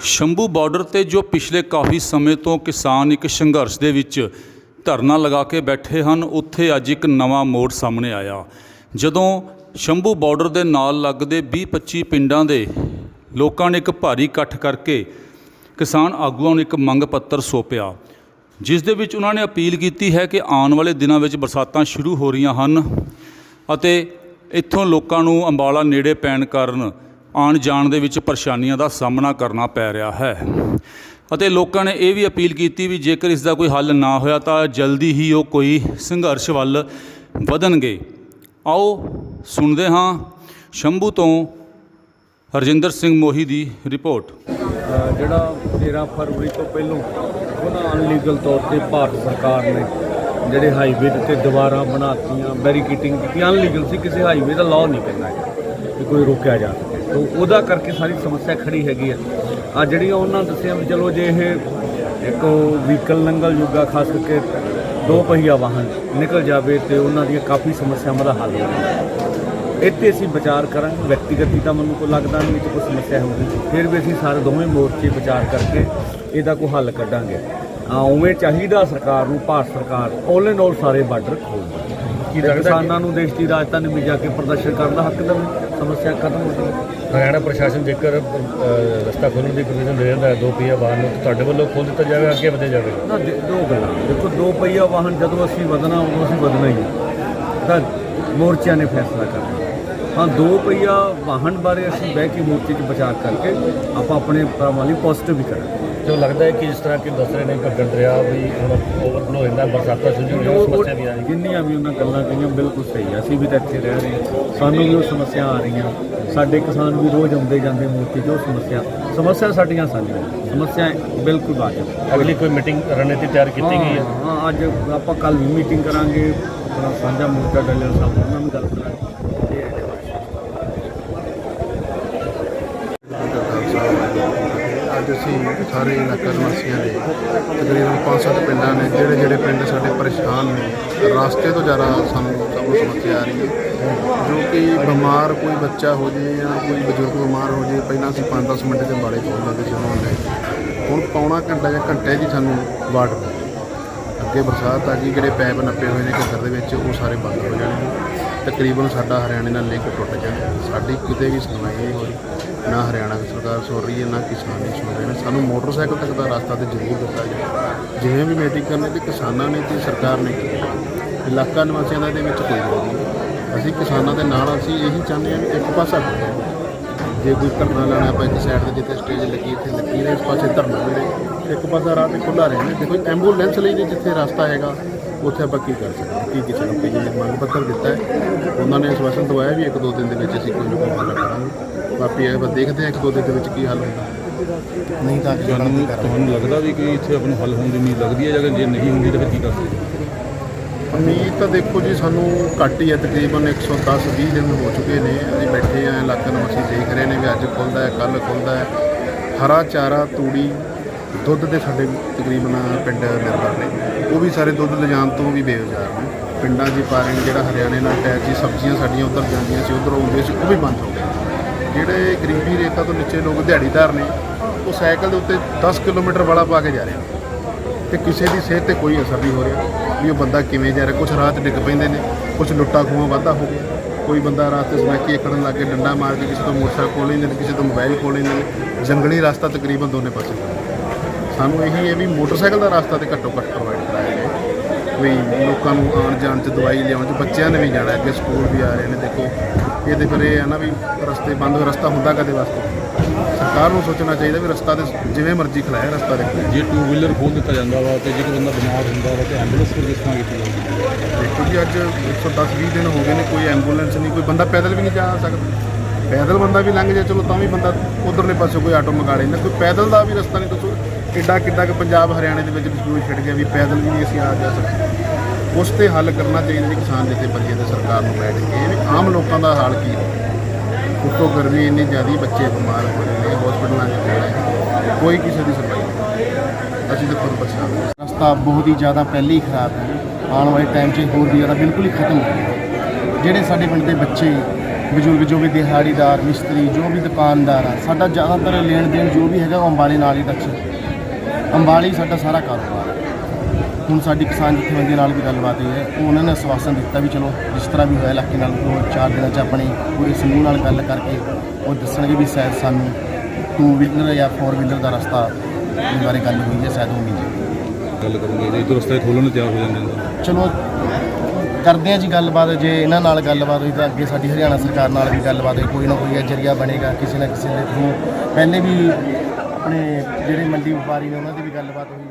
Shambhu border ਤੇ ਜੋ ਪਿਛਲੇ ਕਾਫੀ ਸਮੇਂ ਤੋਂ ਕਿਸਾਨ ਇੱਕ ਸੰਘਰਸ਼ ਦੇ ਵਿੱਚ ਧਰਨਾ ਲਗਾ ਕੇ ਬੈਠੇ ਹਨ, ਉੱਥੇ ਅੱਜ ਇੱਕ ਨਵਾਂ ਮੋੜ ਸਾਹਮਣੇ ਆਇਆ। ਜਦੋਂ ਸ਼ੰਭੂ ਬਾਰਡਰ ਦੇ ਨਾਲ ਲੱਗਦੇ 20-25 ਪਿੰਡਾਂ ਦੇ ਲੋਕਾਂ ਨੇ ਇੱਕ ਭਾਰੀ ਇਕੱਠ ਕਰਕੇ ਕਿਸਾਨ ਆਗੂਆਂ ਨੂੰ ਇੱਕ ਮੰਗ ਪੱਤਰ ਸੌਂਪਿਆ। ਜਿਸ ਦੇ ਵਿੱਚ ਉਹਨਾਂ ਨੇ ਅਪੀਲ ਕੀਤੀ ਹੈ ਕਿ ਆਉਣ ਵਾਲੇ ਦਿਨਾਂ ਵਿੱਚ ਬਰਸਾਤਾਂ ਸ਼ੁਰੂ ਹੋ ਰਹੀਆਂ ਹਨ ਅਤੇ ਇੱਥੋਂ ਲੋਕਾਂ ਨੂੰ ਅੰਬਾਲਾ ਨੇੜੇ ਪੈਣ ਕਾਰਨ ਆਉਣ ਜਾਣ ਦੇ ਵਿੱਚ ਪਰੇਸ਼ਾਨੀਆਂ ਦਾ ਸਾਹਮਣਾ ਕਰਨਾ ਪੈ ਰਿਹਾ ਹੈ। ਅਤੇ ਲੋਕਾਂ ਨੇ ਇਹ ਵੀ ਅਪੀਲ ਕੀਤੀ ਵੀ ਜੇਕਰ ਇਸ ਦਾ ਕੋਈ ਹੱਲ ਨਾ ਹੋਇਆ ਤਾਂ ਜਲਦੀ ਹੀ ਉਹ ਕੋਈ ਸੰਘਰਸ਼ ਵੱਲ ਵਧਣਗੇ। ਆਓ ਸੁਣਦੇ ਹਾਂ ਸ਼ੰਭੂ ਤੋਂ ਹਰਜਿੰਦਰ ਸਿੰਘ ਮੋਹੀ ਦੀ ਰਿਪੋਰਟ। ਜਿਹੜਾ 13 ਫਰਵਰੀ ਤੋਂ ਪਹਿਲੋਂ ਉਹਨਾਂ ਅਨਲੀਗਲ ਤੌਰ ਤੇ ਭਾਰਤ ਸਰਕਾਰ ਨੇ ਜਿਹੜੇ ਹਾਈਵੇ ਦੇ ਉੱਤੇ ਦੁਬਾਰਾ ਬਣਾਤੀਆਂ ਬੈਰੀਕੇਟਿੰਗ ਕੀਤੀ ਅਨਲੀਗਲ ਸੀ, ਕਿਸੇ ਹਾਈਵੇ ਦਾ ਲਾਅ ਨਹੀਂ ਪੈਂਦਾ ਹੈ ਕਿ ਕੋਈ ਰੋਕਿਆ ਜਾ ਸਕੇ। ਤੋਂ ਉਹਦਾ ਕਰਕੇ ਸਾਰੀ ਸਮੱਸਿਆ ਖੜੀ ਹੈਗੀ ਆ ਆ ਜਿਹੜੀਆਂ ਉਹਨਾਂ ਦੱਸਿਆ ਵੀ ਚਲੋ ਜੇ ਇਹ ਇੱਕ ਵਹੀਕਲ ਨੰਗਲ ਜੁਗਾ, ਖਾਸ ਕਰਕੇ ਦੋ ਪਹੀਆ ਵਾਹਨ ਨਿਕਲ ਜਾਵੇ ਤੇ ਉਹਨਾਂ ਦੀਆਂ ਕਾਫੀ ਸਮੱਸਿਆਵਾਂ ਦਾ ਹੱਲ ਹੋ ਜਾਵੇ। ਇੱਥੇ ਅਸੀਂ ਵਿਚਾਰ ਕਰਾਂਗੇ ਵਿਅਕਤੀਗਤ ਤਾਂ ਮੈਨੂੰ ਕੋਈ ਲੱਗਦਾ ਨਹੀਂ ਕਿ ਕੋਈ ਸਮੱਸਿਆ ਹੋਊਗੀ। ਫਿਰ ਵੀ ਅਸੀਂ ਸਾਰੇ ਦੋਵੇਂ ਮੋਰਚੇ ਵਿਚਾਰ ਕਰਕੇ ਇਹਦਾ ਕੋਈ ਹੱਲ ਕੱਢਾਂਗੇ। ਆ ਉਵੇਂ ਚਾਹੀਦਾ ਸਰਕਾਰ ਨੂੰ ਭਾਰਤ ਸਰਕਾਰ ਆਲ ਇਨ ਆਲ ਸਾਰੇ ਬਾਰਡਰ ਖੋਲ੍ਹ ਦੇਵੇ ਕੀ ਕਿਸਾਨਾਂ ਨੂੰ ਦੇਸ਼ ਦੀ ਰਾਜਧਾਨੀ ਵਿੱਚ ਜਾ ਕੇ ਪ੍ਰਦਰਸ਼ਨ ਕਰਨ ਦਾ ਹੱਕ ਦੇਵੇ ਸਮੱਸਿਆ ਖਤਮ ਹੋ ਜਾਵੇ। ਹਰਿਆਣਾ ਪ੍ਰਸ਼ਾਸਨ ਜੇਕਰ ਰਸਤਾ ਖੋਲ੍ਹਣ ਦੀ ਪਰਮਿਸ਼ਨ ਦੇ ਦਿੰਦਾ ਹੈ ਦੋ ਪਹੀਆ ਵਾਹਨ ਨੂੰ ਤੁਹਾਡੇ ਵੱਲੋਂ ਖੋਲ੍ਹ ਦਿੱਤਾ ਜਾਵੇ ਅੱਗੇ ਵਧੇ ਜਾਵੇ ਨਾ ਦੇ- ਦੋ ਗੱਲਾਂ। ਦੇਖੋ ਦੋ ਪਹੀਆ ਵਾਹਨ ਜਦੋਂ ਅਸੀਂ ਵਧਣਾ ਉਦੋਂ ਅਸੀਂ ਵਧਣਾ ਹੀ ਹੈ। ਤਾਂ ਮੋਰਚਿਆਂ ਨੇ ਫੈਸਲਾ ਕਰਨਾ। ਹਾਂ ਦੋ ਪਹੀਆ ਵਾਹਨ ਬਾਰੇ ਅਸੀਂ ਬਹਿ ਕੇ ਮੋਰਚੇ 'ਚ ਵਿਚਾਰ ਕਰਕੇ ਆਪਾਂ ਆਪਣੇ ਭਰਾਵਾਂ ਲਈ ਪੋਜ਼ਿਟਿਵ ਵੀ ਕਰਾਂਗੇ। ਜੋ ਲੱਗਦਾ ਹੈ ਕਿ ਜਿਸ ਤਰ੍ਹਾਂ ਕਿ ਦੱਸ ਰਹੇ ਨੇ ਘੱਗਰ ਦਰਿਆ ਵੀ ਹੁਣ ਓਵਰਫਲੋ ਹੁੰਦਾ ਬਰਸਾਤਾਂ ਹੋ ਉਹ- ਸਮੱਸਿਆ ਵੀ ਆ ਰਹੀ ਜਿੰਨੀਆਂ ਵੀ ਉਹਨਾਂ ਗੱਲਾਂ ਕਹੀਆਂ ਬਿਲਕੁਲ ਸਹੀ ਆ। ਅਸੀਂ ਵੀ ਤਾਂ ਇੱਥੇ ਰਹਿ ਰਹੇ ਹਾਂ। ਸਾਨੂੰ ਵੀ ਉਹ ਸਮੱਸਿਆ ਆ ਰਹੀਆਂ। ਸਾਡੇ ਕਿਸਾਨ ਵੀ ਰੋਜ਼ ਆਉਂਦੇ ਜਾਂਦੇ ਮੋਰਚੇ 'ਚ ਉਹ ਸਮੱਸਿਆ। ਸਮੱਸਿਆ ਸਾਡੀਆਂ ਸਾਂਝੀਆਂ ਸਮੱਸਿਆ ਬਿਲਕੁਲ ਵਾਜਬ ਅਗਲੀ ਕੋਈ ਮੀਟਿੰਗ ਰਣਨੀਤੀ ਤਿਆਰ ਕੀਤੀ ਗਈ ਹੈ? ਹਾਂ ਅੱਜ ਆਪਾਂ ਕੱਲ ਮੀਟਿੰਗ ਕਰਾਂਗੇ। ਸਾਂਝਾ ਮੋਰਚਾ ਡੱਲਰ ਸਾਹਿਬ ਉਹਨਾਂ ਨਾਲ ਗੱਲ ਕਰਾਂਗੇ ਤੇ ਅੱਜ ਅਸੀਂ ਸਾਰੇ ਇਲਾਕਾ ਨਿਵਾਸੀਆਂ ਦੇ ਤਕਰੀਬਨ 5-7 ਪਿੰਡਾਂ ਨੇ, ਜਿਹੜੇ ਜਿਹੜੇ ਪਿੰਡ ਸਾਡੇ ਪਰੇਸ਼ਾਨ ਨੇ, ਰਸਤੇ ਤੋਂ ਜ਼ਿਆਦਾ ਸਾਨੂੰ ਸਭ ਨੂੰ ਸਮੱਸਿਆ ਆ ਰਹੀ ਹੈ। ਜੋ ਕਿ ਬਿਮਾਰ ਕੋਈ ਬੱਚਾ ਹੋ ਜੇ ਜਾਂ ਕੋਈ ਬਜ਼ੁਰਗ ਬਿਮਾਰ ਹੋ ਜੇ, ਪਹਿਲਾਂ ਅਸੀਂ 5-10 ਮਿੰਟ ਦੇ ਬਾੜੇ ਖੋਲ ਜਾਂਦੇ ਸੀ ਉਹਨਾਂ ਨੇ ਹੁਣ ਪੌਣਾ ਘੰਟਾ ਜਾਂ ਘੰਟੇ ਦੀ ਸਾਨੂੰ ਵਾਟ ਪਈ। ਅੱਗੇ ਬਰਸਾਤ ਆ ਗਈ, ਜਿਹੜੇ ਪੈਪ ਨੱਪੇ ਹੋਏ ਨੇ ਘੱਗਰ ਦੇ ਵਿੱਚ, ਉਹ ਸਾਰੇ ਬੰਦ ਹੋ ਜਾਣਗੇ ਤਕਰੀਬਨ ਸਾਡਾ ਹਰਿਆਣੇ ਨਾਲ ਲਿੰਕ ਟੁੱਟ ਜਾਣਾ ਸਾਡੀ ਕਿਤੇ ਵੀ ਸੁਣਵਾਈ ਨਹੀਂ ਹੋ ਰਹੀ। ਨਾ ਹਰਿਆਣਾ ਸਰਕਾਰ ਸੁਣ ਰਹੀ ਹੈ, ਨਾ ਕਿਸਾਨ ਨਹੀਂ ਸੁਣ ਰਹੇ ਨੇ। ਸਾਨੂੰ ਮੋਟਰਸਾਈਕਲ ਤੱਕ ਦਾ ਰਸਤਾ ਤੇ ਜ਼ਰੂਰ ਦਿੱਤਾ ਜਾਵੇ। ਜਿਵੇਂ ਵੀ ਮੀਟਿੰਗ ਕਰਨੀ ਤੇ ਕਿਸਾਨਾਂ ਨੇ ਤੇ ਸਰਕਾਰ ਨੇ ਇਲਾਕਾ ਨਿਵਾਸੀਆਂ ਦਾ ਇਹਦੇ ਵਿੱਚ ਕੋਈ ਰੋਲ ਨਹੀਂ। ਅਸੀਂ ਕਿਸਾਨਾਂ ਦੇ ਨਾਲ ਅਸੀਂ ਇਹੀ ਚਾਹੁੰਦੇ ਹਾਂ ਵੀ ਇੱਕ ਪਾਸਾ ਖੜ੍ਹੇ ਜੇ ਕੋਈ ਧਰਨਾ ਲਾਣਾ ਆਪਾਂ ਇੱਕ ਸਾਈਡ ਤੇ ਜਿੱਥੇ ਸਟੇਜ ਲੱਗੀ, ਇੱਥੇ ਲੱਗੀ ਰਹੇ ਇਸ ਪਾਸੇ ਧਰਨਾ ਮਿਲੇ, ਇੱਕ ਪਾਸਾ ਰਾਹ ਤੇ ਖੁੱਲਾ ਰਹੇ ਨੇ। ਦੇਖੋ ਐਂਬੂਲੈਂਸ ਲਈ ਜੇ ਜਿੱਥੇ ਰਸਤਾ ਹੈਗਾ ਉੱਥੇ ਆਪਾਂ ਕੀ ਕਰ ਸਕਦੇ ਹਾਂ? ਕੀ ਕਿਸੇ ਨੂੰ ਕੋਈ ਮੰਗ ਪੱਤਰ ਦਿੱਤਾ ਹੈ। ਉਹਨਾਂ ਨੇ ਆਸ਼ਵਾਸਨ ਦਵਾਇਆ ਵੀ ਇੱਕ ਦੋ ਦਿਨ ਦੇ ਵਿੱਚ ਅਸੀਂ ਕੋਈ ਨਾ ਕੋਈ ਹੱਲ ਕਰਾਂਗੇ। ਬਾਕੀ ਇਹ ਆਪਾਂ ਦੇਖਦੇ ਹਾਂ ਇੱਕ ਦੋ ਦਿਨ ਦੇ ਵਿੱਚ ਕੀ ਹੱਲ ਹੁੰਦਾ। ਨਹੀਂ ਤਾਂ ਤੁਹਾਨੂੰ ਤੁਹਾਨੂੰ ਲੱਗਦਾ ਵੀ ਕਿ ਇੱਥੇ ਆਪ ਨੂੰ ਹੱਲ ਹੋਣ ਦੀ ਉਮੀਦ ਲੱਗਦੀ ਹੈ ਜਾਂ ਜੇ ਨਹੀਂ ਹੁੰਦੀ ਤਾਂ ਫਿਰ ਕੀ ਕਰ ਸਕਦੇ? ਉਮੀਦ ਤਾਂ ਦੇਖੋ ਜੀ ਸਾਨੂੰ ਘੱਟ ਹੀ ਹੈ। ਤਕਰੀਬਨ 110 20 ਦਿਨ ਹੋ ਚੁੱਕੇ ਨੇ। ਅਸੀਂ ਬੈਠੇ ਆ ਇਲਾਕਾ ਨੂੰ ਅਸੀਂ ਦੇਖ ਰਹੇ ਨੇ ਵੀ ਅੱਜ ਖੁੱਲਦਾ ਹੈ ਕੱਲ ਖੁੱਲਦਾ ਹੈ। ਹਰਾ ਚਾਰਾ ਤੂੜੀ ਦੁੱਧ ਦੇ ਸਾਡੇ ਤਕਰੀਬਨ ਪਿੰਡ ਨਿਰਭਰ ਨੇ, ਉਹ ਵੀ ਸਾਰੇ ਦੁੱਧ ਲਿਜਾਣ ਤੋਂ ਵੀ ਬੇਰੁਜ਼ਗਾਰ ਨੇ। ਪਿੰਡਾਂ 'ਚ ਪਾਰਿੰਗ ਜਿਹੜਾ ਹਰਿਆਣੇ ਨਾਲ ਅਟੈਚ ਸੀ ਸਬਜ਼ੀਆਂ ਸਾਡੀਆਂ ਉੱਧਰ ਜਾਂਦੀਆਂ ਸੀ, ਉੱਧਰ ਆਉਂਦੇ ਸੀ, ਉਹ ਵੀ ਬੰਦ ਹੋ ਗਏ। ਜਿਹੜੇ ਗਰੀਬੀ ਰੇਖਾ ਤੋਂ ਨੀਚੇ ਲੋਕ ਦਿਹਾੜੀਦਾਰ ਨੇ, ਉਹ ਸਾਈਕਲ ਦੇ ਉੱਤੇ 10 ਕਿਲੋਮੀਟਰ ਵਾਲਾ ਪਾ ਕੇ ਜਾ ਰਹੇ ਨੇ। ਤੇ ਕਿਸੇ ਦੀ ਸਿਹਤ ਤੇ ਕੋਈ ਅਸਰ ਨਹੀਂ ਹੋ ਰਿਹਾ ਵੀ ਉਹ ਬੰਦਾ ਕਿਵੇਂ ਜਾ ਰਿਹਾ। ਕੁਝ ਰਾਹ 'ਚ ਡਿੱਗ ਪੈਂਦੇ ਨੇ ਕੁਝ ਲੁੱਟਾ ਖੋਹਾਂ ਵਾਧਾ ਹੋ ਗਿਆ। ਕੋਈ ਬੰਦਾ ਰਾਤ 'ਤੇ ਸਮੈਕੀ ਏਕੜਨ ਲੱਗ ਕੇ ਡੰਡਾ ਮਾਰ ਕੇ ਕਿਸੇ ਤੋਂ ਮੋਟਰਸਾਈਕਲ ਖੋਹ ਲੈਂਦੇ ਨੇ, ਕਿਸੇ ਤੋਂ ਮੋਬਾਈਲ ਖੋਹ ਲੈਂਦੇ ਨੇ। ਜੰਗਲੀ ਰਸਤਾ ਤਕਰੀਬਨ ਦੋਨੇ ਪਾਸੇ। ਸਾਨੂੰ ਇਹੀ ਹੈ ਵੀ ਮੋਟਰਸਾਈਕਲ ਦਾ ਰਸਤਾ ਤੇ ਘੱਟੋ ਘੱਟ ਪ੍ਰੋਵਾਈਡ ਕਰਾਇਆ ਜਾਏ। ਵੀ ਲੋਕਾਂ ਨੂੰ ਆਉਣ ਜਾਣ 'ਚ ਦਵਾਈ ਲਿਆਉਣ 'ਚ ਬੱਚਿਆਂ ਨੇ ਵੀ ਜਾਣਾ ਅੱਗੇ ਸਕੂਲ ਵੀ ਆ ਰਹੇ ਨੇ ਦੇਖੋ। ਇਹਦੇ ਫਿਰ ਇਹ ਹੈ ਨਾ ਵੀ ਰਸਤੇ ਬੰਦ ਰਸਤਾ ਹੁੰਦਾ ਕਦੇ ਵਾਸਤੇ? ਸਰਕਾਰ ਨੂੰ ਸੋਚਣਾ ਚਾਹੀਦਾ ਵੀ ਰਸਤਾ ਤੇ ਜਿਵੇਂ ਮਰਜ਼ੀ ਖਲਾਇਆ ਰਸਤਾ ਦੇਖੋ ਜੇ ਟੂ ਵੀਲਰ ਖੋਲ ਦਿੱਤਾ ਜਾਂਦਾ ਵਾ ਤੇ ਜੇਕਰ ਬੰਦਾ ਬਿਮਾਰ ਹੁੰਦਾ ਵਾ ਤੇ ਐਂਬੂਲੈਂਸ ਫਿਰ ਕਿਸ ਤਰ੍ਹਾਂ ਕੀਤੀ ਜਾਊਗੀ? ਦੇਖੋ ਜੀ ਅੱਜ 110 20 ਦਿਨ ਹੋ ਗਏ ਨੇ ਕੋਈ ਐਂਬੂਲੈਂਸ ਨਹੀਂ ਕੋਈ ਬੰਦਾ ਪੈਦਲ ਵੀ ਨਹੀਂ ਜਾ ਸਕਦਾ। ਪੈਦਲ ਬੰਦਾ ਵੀ ਲੰਘ ਜਾਏ ਚਲੋ ਤਾਂ ਵੀ ਬੰਦਾ ਉਧਰਲੇ ਪਾਸੇ ਕੋਈ ਆਟੋ ਮੰਗਾ ਲੈਂਦਾ ਕੋਈ ਪੈਦਲ ਦਾ ਵੀ ਰਸਤਾ ਨਹੀਂ ਦੱਸੋ। ਕਿੱਡਾ ਕਿੱਦਾਂ ਕਿ ਪੰਜਾਬ ਹਰਿਆਣੇ ਦੇ ਵਿੱਚ ਡਿਸਪਿਊਟ ਛਿੜ ਗਿਆ ਵੀ ਪੈਦਲ ਵੀ ਨਹੀਂ ਅਸੀਂ ਆ ਜਾ ਸਕਦੇ। ਉਸ ਤੇ ਹੱਲ ਕਰਨਾ ਚਾਹੀਦਾ ਜੀ ਕਿਸਾਨ ਜਥੇਬੰਦੀਆਂ ਤੇ ਸਰਕਾਰ ਨੂੰ ਬੈਠ ਕੇ ਵੀ ਆਮ ਲੋਕਾਂ ਦਾ ਹਾਲ ਕੀ ਹੈ ਉੱਤੋਂ ਗਰਮੀ ਇੰਨੀ ਜ਼ਿਆਦੀ ਬੱਚੇ ਬਿਮਾਰ ਹੋ ਰਹੇ ਨੇ ਹਸਪੀਟਲਾਂ 'ਚ ਪਏ ਨੇ, ਕੋਈ ਕਿਸੇ ਦੀ ਸਫ਼ਾਈ ਨਹੀਂ। ਅਸੀਂ ਤਾਂ ਖੁਦ ਪਛਾਣ ਰਸਤਾ ਬਹੁਤ ਹੀ ਜ਼ਿਆਦਾ ਪਹਿਲੇ ਹੀ ਖਰਾਬ ਹੈ। ਆਉਣ ਵਾਲੇ ਟਾਈਮ 'ਚ ਹੋਰ ਵੀ ਜ਼ਿਆਦਾ ਬਿਲਕੁਲ ਹੀ ਖਤਮ ਹੋ ਜਿਹੜੇ ਸਾਡੇ ਪਿੰਡ ਦੇ ਬੱਚੇ, ਬਜ਼ੁਰਗ ਜੋ ਵੀ ਦਿਹਾੜੀਦਾਰ, ਮਿਸਤਰੀ, ਜੋ ਵੀ ਦੁਕਾਨਦਾਰ ਆ, ਸਾਡਾ ਜ਼ਿਆਦਾਤਰ ਲੈਣ ਦੇਣ ਜੋ ਵੀ ਹੈਗਾ ਉਹ ਅੰਬਾਲੇ ਨਾਲ ਹੀ ਟੱਚ ਅੰਬਾਲੇ ਸਾਡਾ ਸਾਰਾ ਕਾਰੋਬਾਰ ਹੈ। ਹੁਣ ਸਾਡੀ ਕਿਸਾਨ ਜਥੇਬੰਦੀ ਨਾਲ ਵੀ ਗੱਲਬਾਤ ਹੋਈ ਹੈ। ਉਹ ਉਹਨਾਂ ਨੇ ਆਸ਼ਵਾਸਨ ਦਿੱਤਾ ਵੀ ਚਲੋ ਜਿਸ ਤਰ੍ਹਾਂ ਵੀ ਹੋਇਆ ਇਲਾਕੇ ਨਾਲ ਦੋ ਚਾਰ ਦਿਨਾਂ 'ਚ ਆਪਣੇ ਪੂਰੇ ਸਮੂਹ ਨਾਲ ਗੱਲ ਕਰਕੇ ਉਹ ਦੱਸਣਗੇ ਵੀ ਸ਼ਾਇਦ ਸਾਨੂੰ ਟੂ ਵੀਲਰ ਜਾਂ ਫੋਰ ਵੀਲਰ ਦਾ ਰਸਤਾ ਬਾਰੇ ਗੱਲ ਹੋਈ ਹੈ ਸ਼ਾਇਦ ਉਹ ਮਿਲ ਜਾਵੇ ਗੱਲ ਕਰੂੰਗੇ ਜੇ। ਇਧਰ ਰਸਤੇ ਖੋਲ੍ਹਣ ਨੂੰ ਤਿਆਰ ਹੋ ਜਾਂਦੇ ਨੇ। ਚਲੋ ਕਰਦੇ ਆ ਜੀ ਗੱਲਬਾਤ। ਜੇ ਇਹਨਾਂ ਨਾਲ ਗੱਲਬਾਤ ਹੋਈ ਤਾਂ ਅੱਗੇ ਸਾਡੀ ਹਰਿਆਣਾ ਸਰਕਾਰ ਨਾਲ ਵੀ ਗੱਲਬਾਤ ਹੋਈ। ਕੋਈ ਨਾ ਕੋਈ ਜਰੀਆ ਬਣੇਗਾ ਕਿਸੇ ਨਾ ਕਿਸੇ ਦੇ ਥਰੂ। ਪਹਿਲੇ ਵੀ ਆਪਣੇ ਜਿਹੜੇ ਮੰਡੀ ਵਪਾਰੀ ਨੇ ਉਹਨਾਂ ਦੀ ਵੀ ਗੱਲਬਾਤ ਹੋਈ